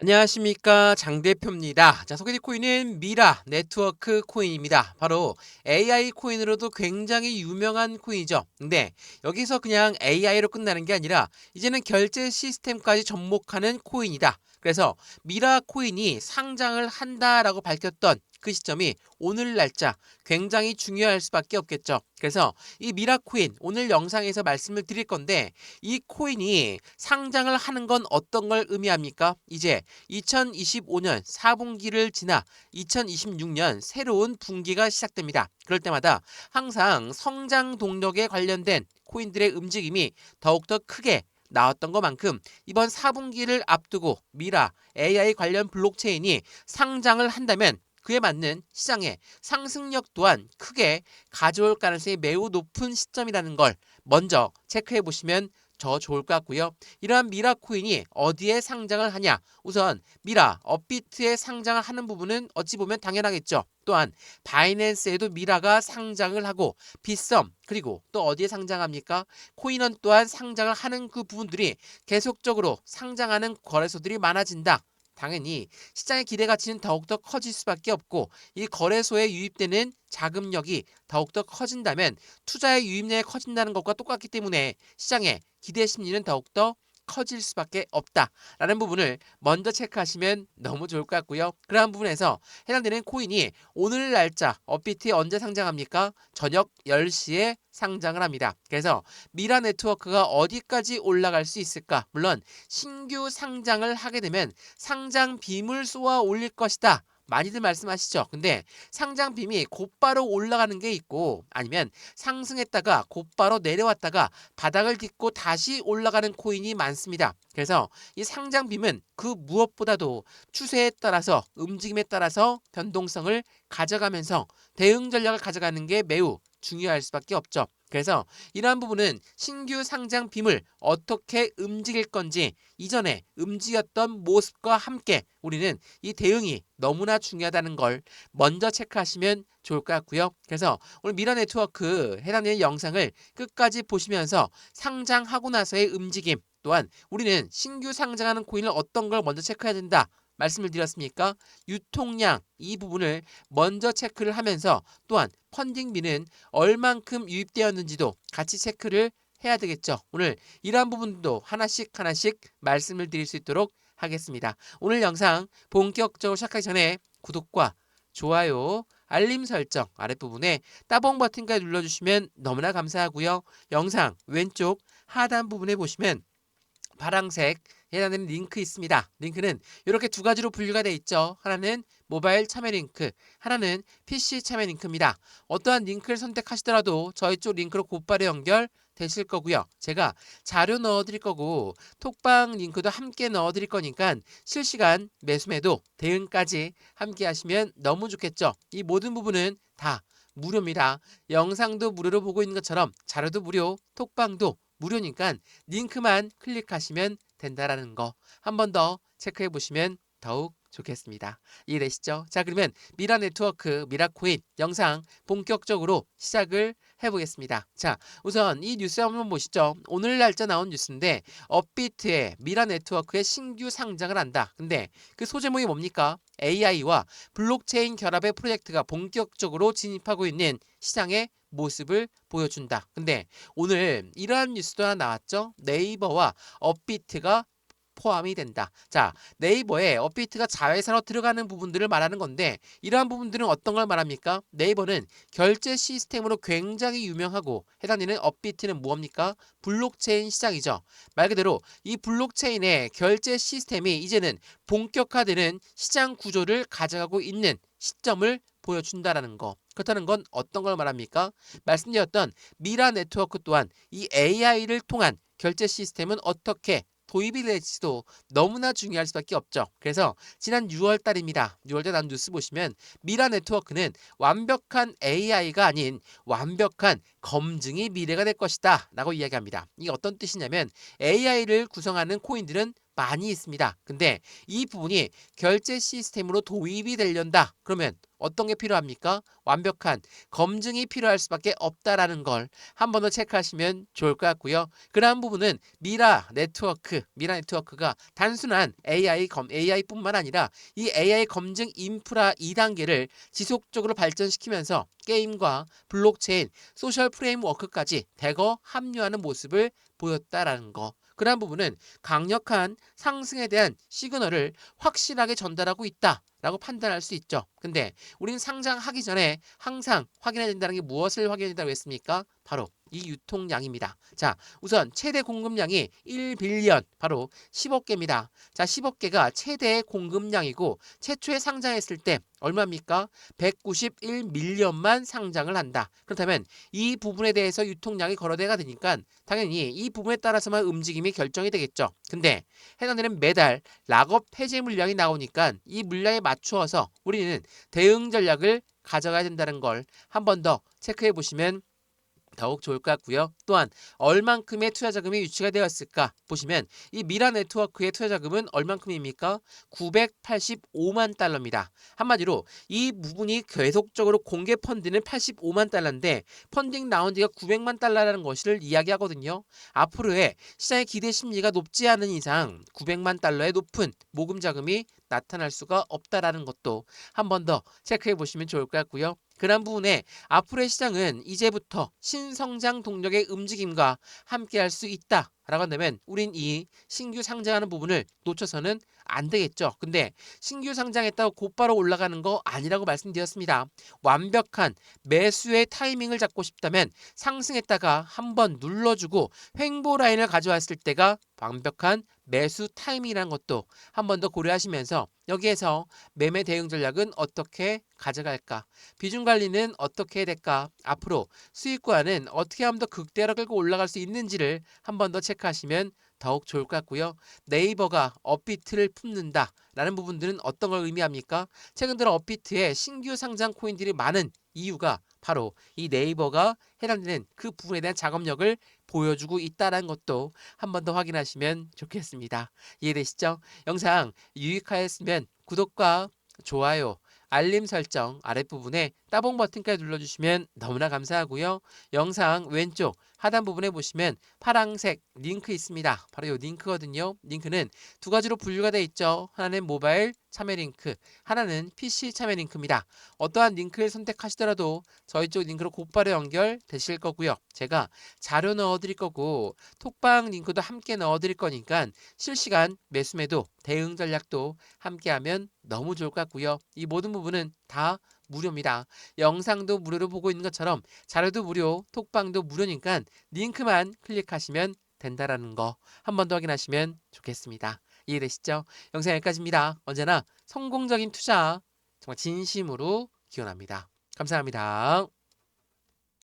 안녕하십니까 장 대표입니다. 자 소개될 코인은 미라 네트워크 코인입니다. 바로 AI 코인으로도 굉장히 유명한 코인이죠. 근데 여기서 그냥 AI로 끝나는 게 아니라 이제는 결제 시스템까지 접목하는 코인이다. 그래서 미라 코인이 상장을 한다라고 밝혔던 그 시점이 오늘 날짜 굉장히 중요할 수밖에 없겠죠. 그래서 이 미라 코인 오늘 영상에서 말씀을 드릴 건데 이 코인이 상장을 하는 건 어떤 걸 의미합니까? 이제 2025년 4분기를 지나 2026년 새로운 분기가 시작됩니다. 그럴 때마다 항상 성장 동력에 관련된 코인들의 움직임이 더욱더 크게 나왔던 것만큼 이번 4분기를 앞두고 미라 AI 관련 블록체인이 상장을 한다면 그에 맞는 시장의 상승력 또한 크게 가져올 가능성이 매우 높은 시점이라는 걸 먼저 체크해 보시면 더 좋을 것 같고요. 이러한 미라 코인이 어디에 상장을 하냐? 우선 미라, 업비트에 상장을 하는 부분은 어찌 보면 당연하겠죠. 또한 바이낸스에도 미라가 상장을 하고 빗썸 그리고 또 어디에 상장합니까? 코인원 또한 상장을 하는 그 부분들이 계속적으로 상장하는 거래소들이 많아진다. 당연히 시장의 기대 가치는 더욱더 커질 수밖에 없고 이 거래소에 유입되는 자금력이 더욱더 커진다면 투자의 유입량이 커진다는 것과 똑같기 때문에 시장의 기대 심리는 더욱더 커질 수밖에 없다라는 부분을 먼저 체크하시면 너무 좋을 것 같고요. 그러한 부분에서 해당되는 코인이 오늘 날짜 업비트에 언제 상장합니까? 저녁 10시에 상장을 합니다. 그래서 미라 네트워크가 어디까지 올라갈 수 있을까? 물론 신규 상장을 하게 되면 상장 빔을 쏘아 올릴 것이다. 많이들 말씀하시죠. 근데 상장 빔이 곧바로 올라가는 게 있고 아니면 상승했다가 곧바로 내려왔다가 바닥을 딛고 다시 올라가는 코인이 많습니다. 그래서 이 상장 빔은 그 무엇보다도 추세에 따라서 움직임에 따라서 변동성을 가져가면서 대응 전략을 가져가는 게 매우 중요할 수밖에 없죠. 그래서 이러한 부분은 신규 상장 빔을 어떻게 움직일 건지 이전에 움직였던 모습과 함께 우리는 이 대응이 너무나 중요하다는 걸 먼저 체크하시면 좋을 것 같고요. 그래서 오늘 미러 네트워크 해당되는 영상을 끝까지 보시면서 상장하고 나서의 움직임 또한 우리는 신규 상장하는 코인을 어떤 걸 먼저 체크해야 된다. 말씀을 드렸습니까? 유통량 이 부분을 먼저 체크를 하면서 또한 펀딩비는 얼만큼 유입되었는지도 같이 체크를 해야 되겠죠. 오늘 이러한 부분도 하나씩 하나씩 말씀을 드릴 수 있도록 하겠습니다. 오늘 영상 본격적으로 시작하기 전에 구독과 좋아요, 알림 설정 아랫부분에 따봉 버튼까지 눌러주시면 너무나 감사하고요. 영상 왼쪽 하단 부분에 보시면 파랑색 해당되는 링크 있습니다. 링크는 이렇게 두 가지로 분류가 되어 있죠. 하나는 모바일 참여 링크, 하나는 PC 참여 링크입니다. 어떠한 링크를 선택하시더라도 저희 쪽 링크로 곧바로 연결 되실 거고요. 제가 자료 넣어 드릴 거고 톡방 링크도 함께 넣어 드릴 거니까 실시간 매수매도 대응까지 함께 하시면 너무 좋겠죠. 이 모든 부분은 다 무료입니다. 영상도 무료로 보고 있는 것처럼 자료도 무료, 톡방도 무료니까 링크만 클릭하시면 된다라는 거 한 번 더 체크해 보시면 더욱 좋겠습니다. 이해되시죠? 자 그러면 미라 네트워크 미라코인 영상 본격적으로 시작을 해보겠습니다. 자 우선 이 뉴스 한번 보시죠. 오늘 날짜 나온 뉴스인데 업비트의 미라 네트워크의 신규 상장을 한다. 근데 그 소제목이 뭡니까? AI와 블록체인 결합의 프로젝트가 본격적으로 진입하고 있는 시장의 모습을 보여준다. 근데 오늘 이러한 뉴스도 하나 나왔죠. 네이버와 업비트가 포함이 된다. 자, 네이버에 업비트가 자회사로 들어가는 부분들을 말하는 건데 이러한 부분들은 어떤 걸 말합니까? 네이버는 결제 시스템으로 굉장히 유명하고 해당되는 업비트는 무엇입니까? 블록체인 시장이죠. 말 그대로 이 블록체인의 결제 시스템이 이제는 본격화되는 시장 구조를 가져가고 있는 시점을 보여준다라는 거. 그렇다는 건 어떤 걸 말합니까? 말씀드렸던 미라 네트워크 또한 이 AI를 통한 결제 시스템은 어떻게 도입이 될지도 너무나 중요할 수밖에 없죠. 그래서 지난 6월 달입니다. 6월 달 난 뉴스 보시면 미라 네트워크는 완벽한 AI가 아닌 완벽한 검증이 미래가 될 것이다 라고 이야기합니다. 이게 어떤 뜻이냐면 AI를 구성하는 코인들은 많이 있습니다. 근데 이 부분이 결제 시스템으로 도입이 되려다 그러면 어떤 게 필요합니까? 완벽한 검증이 필요할 수밖에 없다라는 걸 한 번 더 체크하시면 좋을 것 같고요. 그러한 부분은 미라 네트워크, 미라 네트워크가 단순한 AI 검 AI뿐만 아니라 이 AI 검증 인프라 2단계를 지속적으로 발전시키면서 게임과 블록체인, 소셜 프레임워크까지 대거 합류하는 모습을 보였다라는 거. 그러한 부분은 강력한 상승에 대한 시그널을 확실하게 전달하고 있다 라고 판단할 수 있죠. 근데 우리는 상장하기 전에 항상 확인해야 된다는 게 무엇을 확인해야 된다고 했습니까? 바로 이 유통량입니다. 자, 우선 최대 공급량이 1빌리언, 바로 10억 개입니다. 자, 10억 개가 최대 공급량이고 최초에 상장했을 때 얼마입니까? 191밀리언만 상장을 한다. 그렇다면 이 부분에 대해서 유통량이 거래대가 되니까 당연히 이 부분에 따라서만 움직임이 결정이 되겠죠. 근데 해당되는 매달 락업 해제 물량이 나오니까 이 물량에 맞추어서 우리는 대응 전략을 가져가야 된다는 걸 한 번 더 체크해 보시면 더욱 좋을 것 같고요. 또한 얼만큼의 투자 자금이 유치가 되었을까 보시면 이 미라 네트워크의 투자 자금은 얼만큼입니까? 985만 달러입니다. 한마디로 이 부분이 계속적으로 공개 펀드는 85만 달러인데 펀딩 라운드가 900만 달러라는 것을 이야기하거든요. 앞으로의 시장의 기대 심리가 높지 않은 이상 900만 달러의 높은 모금 자금이 나타날 수가 없다라는 것도 한 번 더 체크해 보시면 좋을 것 같고요. 그런 부분에 앞으로의 시장은 이제부터 신성장 동력의 움직임과 함께 할 수 있다. 라고 한다면 우린 이 신규 상장하는 부분을 놓쳐서는 안 되겠죠. 근데 신규 상장했다고 곧바로 올라가는 거 아니라고 말씀드렸습니다. 완벽한 매수의 타이밍을 잡고 싶다면 상승했다가 한번 눌러주고 횡보 라인을 가져왔을 때가 완벽한 매수 타이밍이라는 것도 한 번 더 고려하시면서 여기에서 매매 대응 전략은 어떻게 가져갈까? 비중 관리는 어떻게 해야 될까? 앞으로 수익과는 어떻게 하면 더 극대로 끌고 올라갈 수 있는지를 한 번 더 체크 하시면 더욱 좋을 것 같고요. 네이버가 업비트를 품는다 라는 부분들은 어떤 걸 의미합니까? 최근 들어 업비트에 신규 상장 코인들이 많은 이유가 바로 이 네이버가 해당되는 그 부분에 대한 작업력을 보여주고 있다는 것도 한 번 더 확인하시면 좋겠습니다. 이해되시죠? 영상 유익하였으면 구독과 좋아요, 알림 설정 아랫부분에 따봉 버튼까지 눌러주시면 너무나 감사하고요. 영상 왼쪽 하단 부분에 보시면 파랑색 링크 있습니다. 바로 이 링크거든요. 링크는 두 가지로 분류가 되어 있죠. 하나는 모바일 참여 링크, 하나는 PC 참여 링크입니다. 어떠한 링크를 선택하시더라도 저희 쪽 링크로 곧바로 연결되실 거고요. 제가 자료 넣어드릴 거고 톡방 링크도 함께 넣어드릴 거니까 실시간 매수매도 대응 전략도 함께하면 너무 좋을 것 같고요. 이 모든 부분은 다 무료입니다. 영상도 무료로 보고 있는 것처럼 자료도 무료, 톡방도 무료니까 링크만 클릭하시면 된다라는 거 한 번 더 확인하시면 좋겠습니다. 이해되시죠? 영상 여기까지입니다. 언제나 성공적인 투자 정말 진심으로 기원합니다. 감사합니다.